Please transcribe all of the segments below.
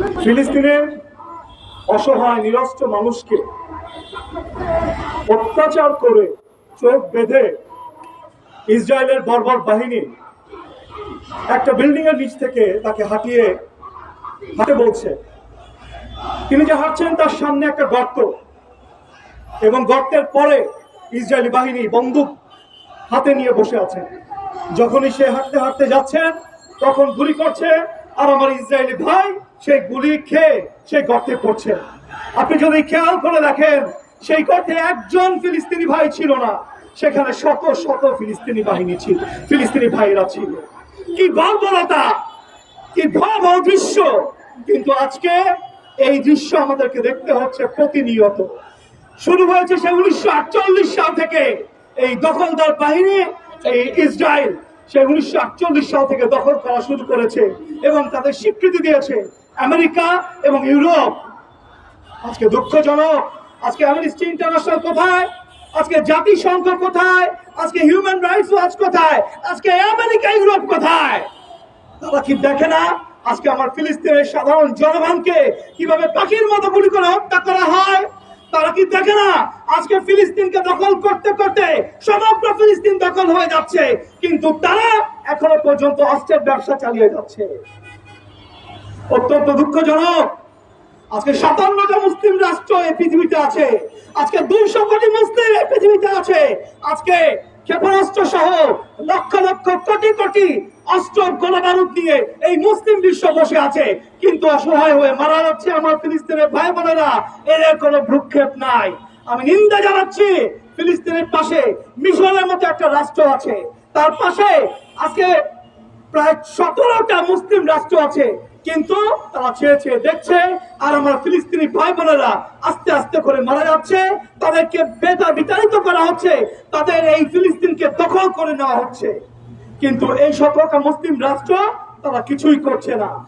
ফিলিস্তিনের অসহায় নিরস্ত্র মানুষকে অত্যাচার করে চোখ বেঁধে ইসরায়েলের বর্বর বাহিনী একটা বিল্ডিং এর নিচ থেকে তাকে হাঁটিয়ে হাঁটে বলছে। তিনি যে হাঁটছেন তার সামনে একটা গর্ত এবং গর্তের পরে ইসরায়েলি বাহিনী বন্দুক হাতে নিয়ে বসে আছেন যখনই সে হাঁটতে হাঁটতে যাচ্ছেন তখন গুলি করছে আর আমার ইসরায়েলি ভাই সেই গুলি খেয়ে সে গর্তে পড়ছে। আপনি যদি খেয়াল করে দেখেন, সেই গর্তে একজন ফিলিস্তিনি ভাই ছিল না, সেখানে শত শত ফিলিস্তিনি বাহিনী ছিল, ফিলিস্তিনি ভাইরা ছিল। কি বর্বরতা কি ভয়াবহ দৃশ্য। কিন্তু আজকে এই দৃশ্য আমাদেরকে দেখতে হচ্ছে প্রতিনিয়ত। শুরু হয়েছে সে উনিশশো আটচল্লিশ সাল থেকে এই দখলদার বাহিনী, এই ইসরায়েল। সে উনিশশো আটচল্লিশ সাল থেকে দখল করা শুরু করেছে এবং তাদের স্বীকৃতি দিয়েছে আমেরিকা এবং ইউরোপ। আজকে দুঃখজনক, আজকে অ্যামনেস্টি ইন্টারন্যাশনাল কোথায়? আজকে জাতিসংঘ কোথায়? আজকে হিউম্যান রাইটস ওয়াচ কোথায়? আজকে আমেরিকা, ইউরোপ কোথায়? তারা কি দেখে না? আজকে আমার ফিলিস্তিনের সাধারণ জনগণকে কীভাবে পাখির মতো গুলি করে হত্যা করা হয়? তারা কি দেখে না? আজকে ফিলিস্তিনকে দখল করতে করতে সমগ্র ফিলিস্তিন দখল হয়ে যাচ্ছে। কিন্তু তারা এখনও পর্যন্ত অস্ত্রের ব্যবসা চালিয়ে যাচ্ছে। অত্যন্ত দুঃখজনক। আজকে সাতান্নটা মুসলিম রাষ্ট্র এই পৃথিবীতে আছে। আজকে দুইশো কোটি মুসলিম এই পৃথিবীতে আছে। আজকে ক্ষেপণাস্ত্র সহ লক্ষ লক্ষ কোটি কোটি অস্ত্র গোলাবারুদ নিয়ে এই মুসলিম বিশ্ব বসে আছে। কিন্তু অসহায় হয়ে মারা যাচ্ছে আমার ফিলিস্তিনের ভাই বোনেরা। এর কোনো ভ্রুক্ষেপ নাই। আমি নিন্দা জানাচ্ছি, ফিলিস্তিনের পাশে মিশরের মতো একটা রাষ্ট্র আছে। তার পাশে আজকে প্রায় সতেরোটা মুসলিম রাষ্ট্র আছে। কিন্তু তারা ছেড়ে ছেড়ে দেখছে আর আমার ফিলিস্তিনি ভাই বোনেরা আস্তে আস্তে করে মারা যাচ্ছে। তাদেরকে বেতা বিতাড়িত করা হচ্ছে। তাদের এই ফিলিস্তিনকে দখল করে নেওয়া হচ্ছে। কিন্তু এই সতেরোটা মুসলিম রাষ্ট্র তারা কিছুই করছে না।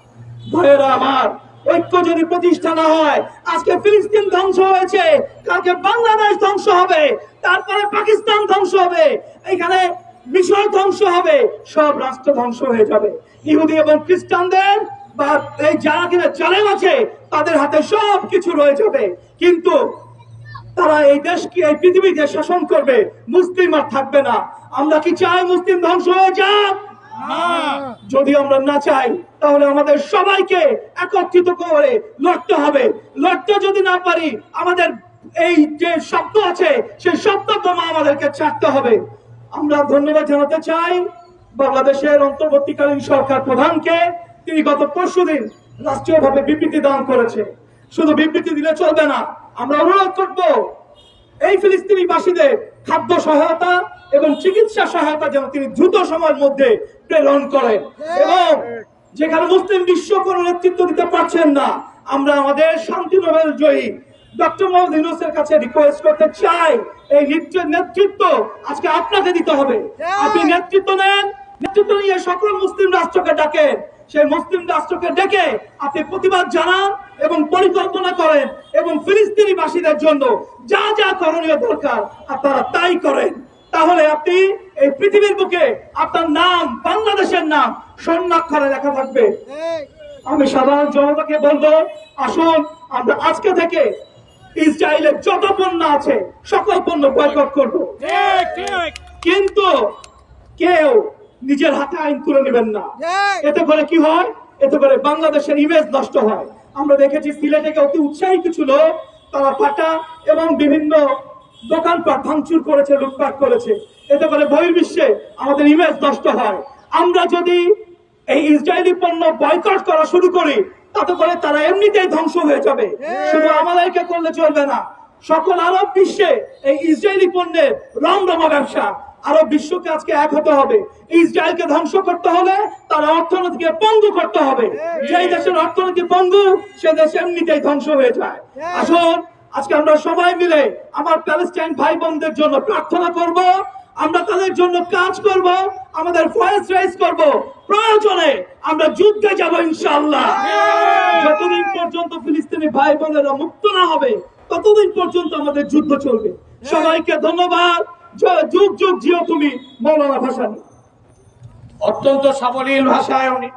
ভাইয়েরা আমার, ঐক্য যদি প্রতিষ্ঠা না হয়, আজকে ফিলিস্তিন ধ্বংস হয়েছে। কালকে বাংলাদেশ ধ্বংস হবে। তারপরে পাকিস্তান ধ্বংস হবে। এখানে মিশর ধ্বংস হবে। সব রাষ্ট্র ধ্বংস হয়ে যাবে। ইহুদি এবং খ্রিস্টানদের বা এই যারা কিনা জালেম আছে, তাদের হাতে সব কিছু রয়ে যাবে। কিন্তু তারা এই দেশকে, এই পৃথিবীতে শাসন করবে, মুসলিম আর থাকবে না। আমরা কি চাই মুসলিম ধ্বংস হয়ে যাক? যদি আমরা না চাই, তাহলে আমাদের সবাইকে একত্রিত করে লড়তে হবে। লড়তে যদি না পারি, আমাদের এই যে শব্দ আছে, সেই শব্দ বোমা আমাদেরকে ছাড়তে হবে। আমরা ধন্যবাদ জানাতে চাই বাংলাদেশের অন্তর্বর্তীকালীন সরকার প্রধানকে। তিনি গত পরশুদিন রাষ্ট্রীয়ভাবে বিবৃতি দান করেছে। শুধু বিবৃতি দিলে চলবে না আমরা অনুরোধ করব এই ফিলিস্তিনি বাসীদের খাদ্য সহায়তা এবং চিকিৎসা সহায়তা যেন তিনি দ্রুত সময়ের মধ্যে প্রেরণ করেন। এবং যেখানে মুসলিম বিশ্ব কোনো নেতৃত্ব দিতে পারছেন না আমরা আমাদের শান্তি নোবেল জয়ী ডক্টর মোহাম্মদ ইউনুসের কাছে রিকোয়েস্ট করতে চাই এই নেতৃত্ব আজকে আপনাকে দিতে হবে। আপনি নেতৃত্ব নেন নেতৃত্ব নিয়ে সকল মুসলিম রাষ্ট্রকে ডাকেন। সেই মুসলিম রাষ্ট্রকে ডেকে আপনি প্রতিবাদ জানান এবং পরিকল্পনা করেন এবং ফিলিস্তিনি বাসীদের জন্য যা যা করণীয় দরকার আপনারা তাই করেন। তাহলে আপনি এই পৃথিবীর বুকে আপনার নাম বাংলাদেশের নাম স্বর্ণাক্ষরে লেখা থাকবে। আমি সাধারণ জনতাকে বলব আসুন আমরা আজকে থেকে ইসরায়েলের যত পণ্য আছে সকল পণ্য বয়কট করব। কিন্তু কেউ নিজের হাতে আইন তুলে নেবেন না। এতে করে কি হয়? এতে করে বাংলাদেশের ইমেজ নষ্ট হয়। আমরা দেখেছি সিলেটে অতি উৎসাহী কিছু লোক তারা পাটা এবং বিভিন্ন দোকানপাট ভাঙচুর করেছে লুটপাট করেছে। এতে করে বহির্বিশ্বে আমাদের ইমেজ নষ্ট হয়। আমরা যদি এই ইসরায়েলি পণ্য বয়কট করা শুরু করি তাতে করে তারা এমনিতেই ধ্বংস হয়ে যাবে। শুধু আমাদেরকে করলে চলবে না। সকল আরব বিশ্বে এই ইসরায়েলি পণ্যের রমরমা ব্যবসা আরব বিশ্বকে আজকে এক হতে হবে। ইসরায়েলকে ধ্বংস করতে হলে তার অর্থনীতিকে পঙ্গু করতে হবে। যেই দেশের অর্থনীতি পঙ্গু সে দেশ এমনিতেই ধ্বংস হয়ে যায়। আসুন আজকে আমরা সবাই মিলে আমার প্যালেস্টাইন ভাই বোনদের জন্য প্রার্থনা করব। আমরা তাদের জন্য কাজ করব আমাদের ভয়েস রাইজ করব। প্রয়োজনে আমরা যুদ্ধে যাব ইনশাআল্লাহ। যতদিন পর্যন্ত ফিলিস্তিনি ভাই বোনেরা মুক্ত না হবে ততদিন পর্যন্ত আমাদের যুদ্ধ চলবে। সবাইকে ধন্যবাদ। যুগ যুগ জিও তুমি মৌলানা ভাসানি। অত্যন্ত সাবলীল ভাষায় উনি